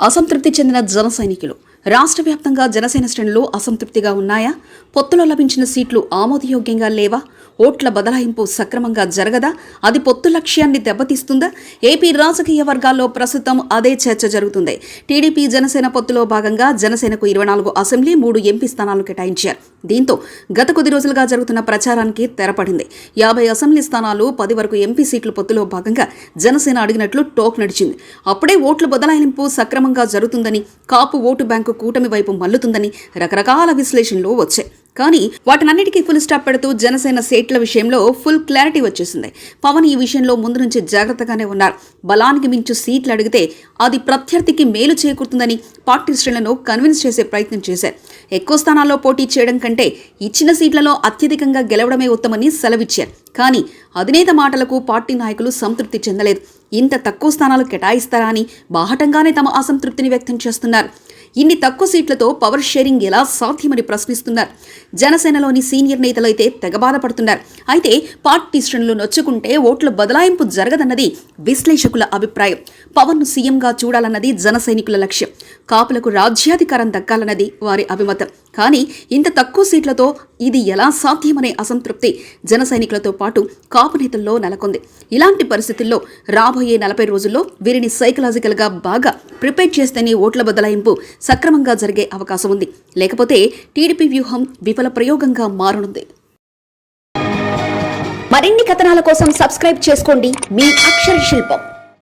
అసంతృప్తి చెందిన జన సైనికులు. రాష్ట్ర వ్యాప్తంగా జనసేన శ్రేణులు అసంతృప్తిగా ఉన్నాయా? పొత్తులో లభించిన సీట్లు ఆమోదయోగ్యంగా లేవా? ఓట్ల బదలాయింపు సక్రమంగా జరగదా? అది పొత్తు లక్ష్యాన్ని దెబ్బతీస్తుందా? ఏపీ రాజకీయ వర్గాల్లో ప్రస్తుతం అదే చర్చ జరుగుతుంది. టీడీపీ జనసేన పొత్తులో భాగంగా జనసేనకు ఇరవై నాలుగు అసెంబ్లీ మూడు ఎంపీ స్థానాలు కేటాయించారు. దీంతో గత కొద్ది రోజులుగా జరుగుతున్న ప్రచారానికి తెరపడింది. యాభై అసెంబ్లీ స్థానాలు పది వరకు ఎంపీ సీట్ల పొత్తులో భాగంగా జనసేన అడిగినట్లు టోక్ నడిచింది. అప్పుడే ఓట్ల బదలాయింపు సక్రమంగా జరుగుతుందని కాపు ఓటు బ్యాంకు కూటమి వైపు మల్లుతుందని రకరకాల విశ్లేషణలు వచ్చాయి. కానీ వాటినన్నిటికీ ఫుల్ స్టాప్ పెడుతూ జనసేన సీట్ల విషయంలో ఫుల్ క్లారిటీ వచ్చేసింది. పవన్ ఈ విషయంలో ముందు నుంచి జాగ్రత్తగానే ఉన్నారు. బలానికి మించు సీట్లు అడిగితే అది ప్రత్యర్థికి మేలు చేకూరుతుందని పార్టీ శ్రేణులను కన్విన్స్ చేసే ప్రయత్నం చేశారు. ఎక్కువ స్థానాల్లో పోటీ చేయడం కంటే ఇచ్చిన సీట్లలో అత్యధికంగా గెలవడమే ఉత్తమని సెలవిచ్చారు. కానీ అధినేత మాటలకు పార్టీ నాయకులు సంతృప్తి చెందలేదు. ఇంత తక్కువ స్థానాలు కేటాయిస్తారా అని బాహటంగానే తమ అసంతృప్తిని వ్యక్తం చేస్తున్నారు. ఇన్ని తక్కువ సీట్లతో పవర్ షేరింగ్ ఎలా సాధ్యమని ప్రశ్నిస్తున్నారు. జనసేనలోని సీనియర్ నేతలైతే తెగ బాధపడుతున్నారు. అయితే పార్టీ శ్రేణులు నొచ్చుకుంటే ఓట్ల బదలాయింపు జరగదన్నది విశ్లేషకుల అభిప్రాయం. పవన్ను సీఎంగా చూడాలన్నది జన సైనికుల లక్ష్యం. కాపులకు రాజ్యాధికారం దక్కాలన్నది వారి అభిమతం. కానీ ఇంత తక్కువ సీట్లతో ఇది ఎలా సాధ్యమనే అసంతృప్తి జన సైనికులతో పాటు కాపు నేతల్లో నెలకొంది. ఇలాంటి పరిస్థితుల్లో రాబోయే నలభై రోజుల్లో వీరిని సైకలాజికల్గా బాగా ప్రిపేర్ చేస్తేనే ఓట్ల బదలాయింపు సక్రమంగా జరిగే అవకాశం ఉంది. లేకపోతే టీడీపీ వ్యూహం విఫల ప్రయోగంగా మారనుంది. మరిన్ని కథనాల కోసం సబ్స్క్రైబ్ చేసుకోండి. మీ అక్షర శిల్పం.